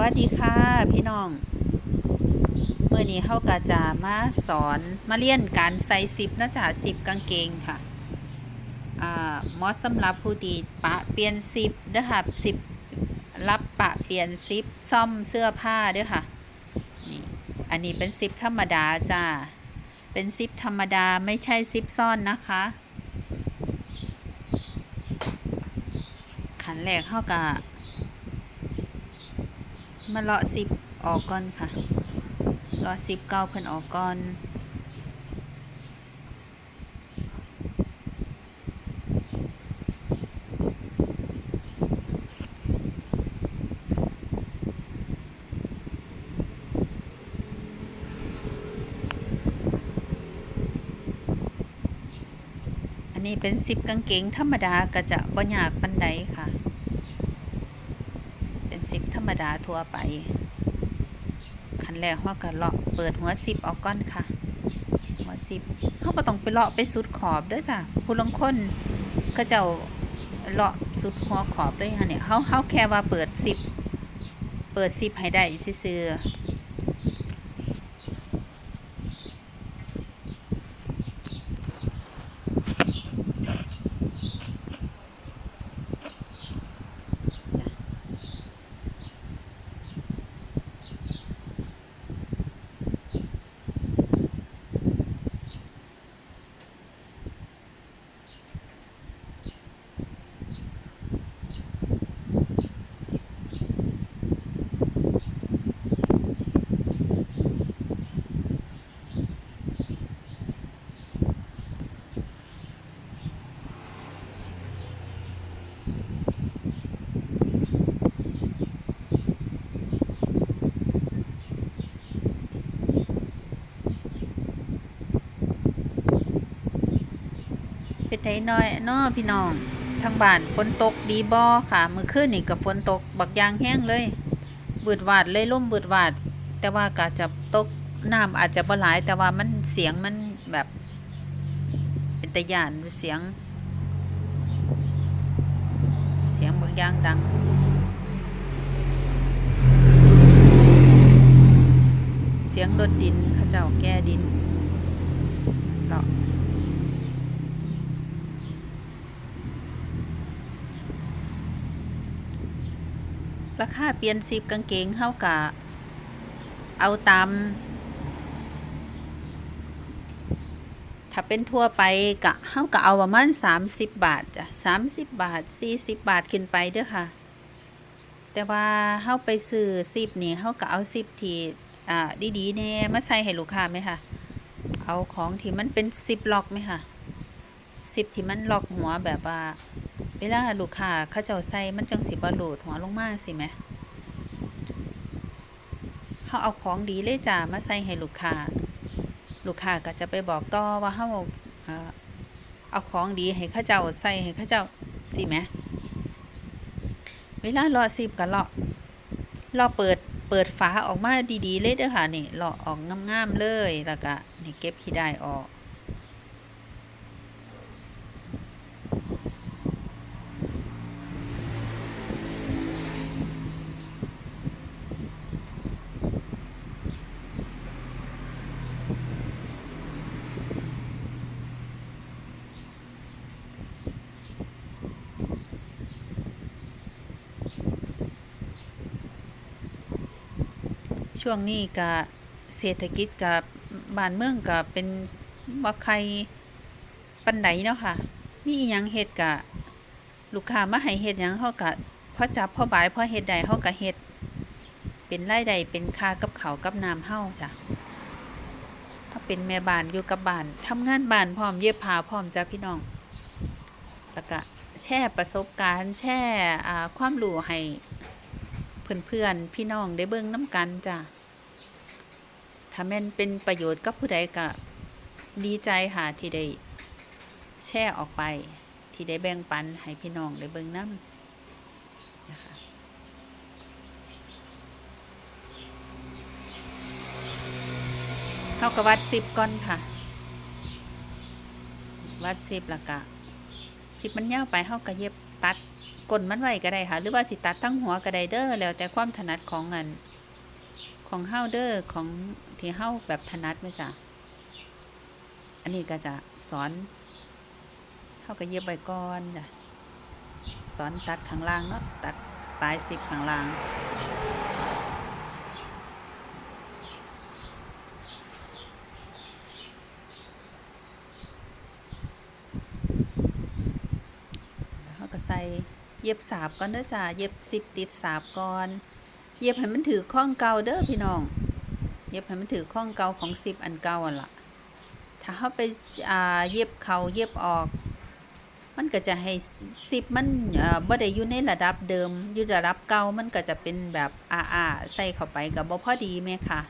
วัสดีค่ะพี่น้องเมื่อนี้เข้าก็จะมาสอนมาเรียนการใส่ซิปนะจ๊ะซิปกางเกงค่ะอ่ามอสสำหรับผู้ดีปะเปลี่ยนซิปเด้อค่ะซิปรับปะเปลี่ยนซิปซ่อมเสื้อผ้าเด้อค่ะนี่อันนี้เป็นซิปธรรมดาจ้าเป็นซิปธรรมดาไม่ใช่ซิปซ่อนนะคะ ขันแรกเข้าก็ มาเลาะซิปออกก่อนค่ะเลาะซิปเก้าเพิ่นออกก่อนอันนี้เป็นซิปกางเกงธรรมดาก็จะบ่ยากปันใดค่ะ รรมดาทั่วไป ขั้นแรกเราก็เลาะเปิดหัวสิบออกก้อนค่ะ หัวสิบเขาก็ต้องไปเลาะไปสุดขอบด้วยจ้ะผู้ลงคนก็จะเลาะสุดหัวขอบด้วยค่ะเนี่ยเขาเขาแค่ว่าเปิดสิบเปิดสิบให้ได้ซื้อ ไดน้อยเนาะพี่น้องทางบ้านฝนตกดีบ่ค่ะ มื้อคืนนี่ก็ฝนตกบักยางแห้งเลยบืดวาดเลยล่มบืดวาด แต่ว่าก็จะตกน้ำอาจจะบ่หลาย แต่ว่ามันเสียงมันแบบ เป็นตะยานเสียง เสียงบักอยางดังเสียงรถดินเขาเจ้าแก้ดินเนาะ ราคาเปลี่ยนซิปกางเกงเฮากะ เอาตาม ถ้าเป็นทั่วไปกะเฮากะเอาประมาณ30บาทจ้ะ30บาท40บาทขึ้นไปเด้อค่ะ แต่ว่าเฮาไปซื้อซิปนี่เฮากะเอาซิปที่อ่าดีๆแน่มาใส่ให้ลูกค้าไหมคะเอาของที่มันเป็นซิปล็อกไหมคะซิปที่มันล็อกหัวแบบว่า เวลาลูกค้าเขาเจ้าใส่มันจังสิบ่โหลดหัวลงมาสิแหมเฮาเอาของดีเลยจ้ามาใส่ให้ลูกค้า ลูกค้าก็จะไปบอกต่อว่าเฮาเอาของดีให้เขาเจ้าใส่ให้เขาเจ้าสิแหมเวลารอสิบก็เลาะรอเปิดเปิดฝาออกมาดีๆเลยเด้อค่ะนี่เลาะออกงามๆเลยแล้วก็นี่เก็บขี้ได้ออก ช่วงนี้ก็เศรษฐกิจกับบ้านเมืองก็เป็นบ่ใครปันไดเนาะค่ะ มีอีหยังเฮ็ดก็ลูกค้ามาให้เฮ็ดหยังเฮาก็พอจับพอบายพอเฮ็ดได้เฮาก็เฮ็ด เป็นรายได้เป็นค่ากับเขากับน้ำเฮาจ้ะถ้าเป็นแม่บ้านอยู่กับบ้านทำงานบ้านพร้อมเย็บผ้าพร้อมจ้ะพี่น้องแล้วก็แชร์ประสบการณ์ แชร์อ่ความรู้ให้เพื่อนๆพี่น้องได้เบิ่งน้ำกันจ้ะ ถ้าแม่นเป็นประโยชน์กับผู้ใดก็ดีใจค่ะ ที่ได้แชร์ออกไป ที่ได้แบ่งปันให้พี่น้องได้เบิ่งน้ำนะคะเท่ากับวัดสิบก่อนค่ะ วัดสิบล้วก็สิบมันยาวไปเท่ากับเย็บตัดก้นมันไว้ก็ได้ค่ะ หรือว่าสิตัดทั้งหัวก็ได้เด้อแล้วแต่ความถนัดของอัน ของเฮาเด้อของที่เฮาแบบถนัดไหมจ้ะ อันนี้ก็จะสอนเฮาก็เย็บไว้ก่อนจ้ะ สอนตัดข้างล่างเนาะตัดปลายสิบข้างล่างเขาก็ใส่เย็บสาบก่อนเด้อจ้าเย็บสิบติดสาบก่อน เย็บให้มันถือข้องเก่าเด้อพี่น้อง เย็บให้มันถือข้องเก่าของสิบอันเก่าอะล่ะ ถ้าเขาไปอ่าเย็บเขาเย็บออก มันก็จะให้สิบมันเอ่อบ่ได้อยู่ในระดับเดิม อยู่ระดับเก่ามันก็จะเป็นแบบอาอาใส่เข้าไปกับบ่พอดีแม่ค่ะ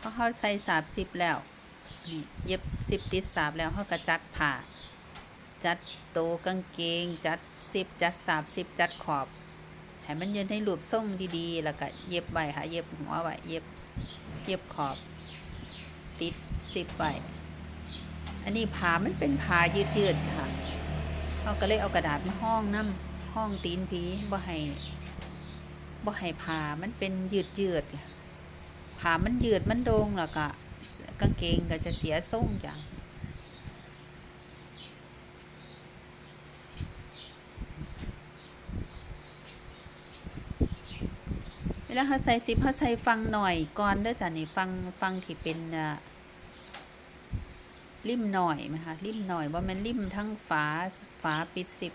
พอเขาใส่สาบสิบแล้ว เย็บสิบติดสาบแล้วเขาก็จัดผ่า จัดโตวกางเกง จัดสิบจัดสาบสิบจัดขอบให้มันยืนให้รูปทรงดีๆ แล้วก็เย็บไว้ค่ะเย็บหัวไว้เย็บเย็บขอบ ติดสิบไว้อันนี้ผ้ามันเป็นผ้ายืดๆค่ะเขาก็เลยเอากระดาษมาห้องน้ำห้องตีนผีบ่ให้บ่ให้ผ้ามันเป็นยืดๆผ้ามันยืดมันโดงแล้วก็กางเกงก็จะเสียทรงจ้ะ ลาเขาใส่ซิปเขาใส่ฟังหน่อยก่อนเด้อจ้ะนี่ฟังฟังที่เป็นอะริมหน่อยไหมคะริมหน่อยว่ามันริมทั้งฝาฝาปิดสิบ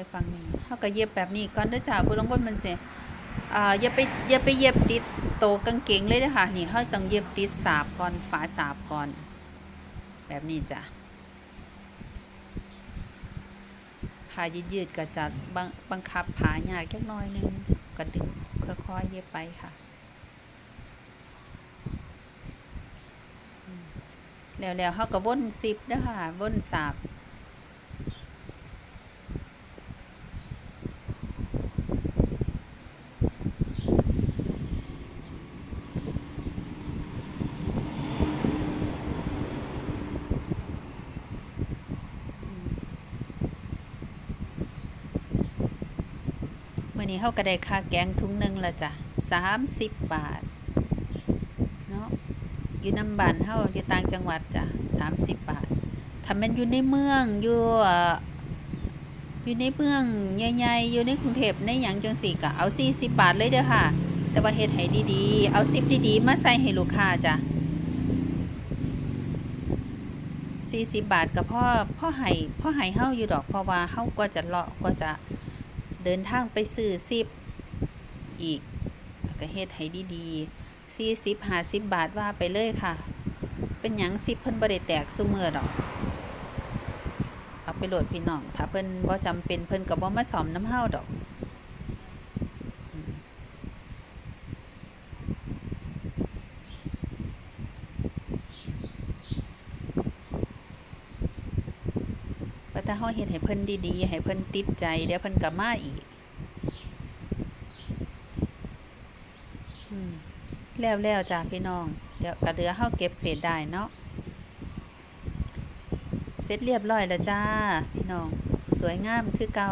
ส่ฟังนี้เขาก็เย็บแบบนี้ก่อนเด้อจ้าผู้ลงว่ามันเสียอ่าอย่าไปอย่าไปเย็บติดโตกางเกงเลยนะคะนี่เขาต้องเย็บติดสาบก่อนฝาสาบก่อน แบบนี้จ้ะผ้ายืดๆก็จะบังบังคับผายากจักน้อยหนึงก็ดึงค่อยๆเย็บไปค่ะแล้วๆเขาก็วนสิบนะคะวนสาบ นี้เขาก็ได้ค่าแกงถุงหนึ่งละจ้ะสามสิบบาทเนาะอยู่น้ำบานเฮาอยู่ต่างจังหวัดจ้ะสามสิบบาทถ้ามันอยู่ในเมืองอยู่อยู่ในเมืองใหญ่ๆอยู่ในกรุงเทพในหยังจังสี่ก็เอาสี่สิบบาทเลยเด้อค่ะ แต่ว่าเฮ็ดให้ดีๆ เอาสิบดีๆ มาใส่ให้ลูกค้าจ้ะสี่สิบบาทก็พ่อพ่อให้พ่อให้เฮาอยู่ดอกเพราะว่าเฮาก็จะเลาะก็จะ เดินทางไปซื้อซิบอีกก็เฮ็ดให้ดีๆสี่สิบห้าสิบบาทว่าไปเลยค่ะ เป็นหยังซิบเพิ่นบ่ได้แตกซุมือดอก เอาไปโหลดพี่น้อง ถ้าเพิ่นบ่จำเป็นเพิ่นก็บ่มาสอมน้ำเฮาดอกอืมว่าถ้า เฮาเฮ็ดให้เพิ่นดีๆ ให้เพิ่นติดใจเดี๋ยวเพิ่นก็มาอีกอแล้วแล้วจ้าพี่น้อง เดี๋ยวกระเดือเฮาเก็บเศษได้เนาะเสร็จเรียบร้อยแล้วจ้า พี่น้อง สวยงามคือเก่า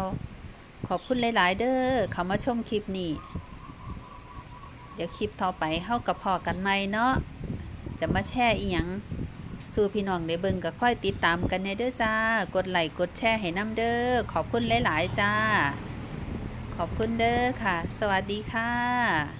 ขอบคุณหลาย ๆ เด้อเขามาชมคลิปนี้เดี๋ยวคลิปต่อไปเฮากับพอกันใหม่เนาะจะมาแช่อีหยัง สู่พี่น้องได้เบิ่งก็ค่อยติดตามกันในเด้อจ้า กดไลค์กดแชร์ให้น้ำเด้อขอบคุณหลาย ๆ จ้า ขอบคุณเด้อค่ะ สวัสดีค่ะ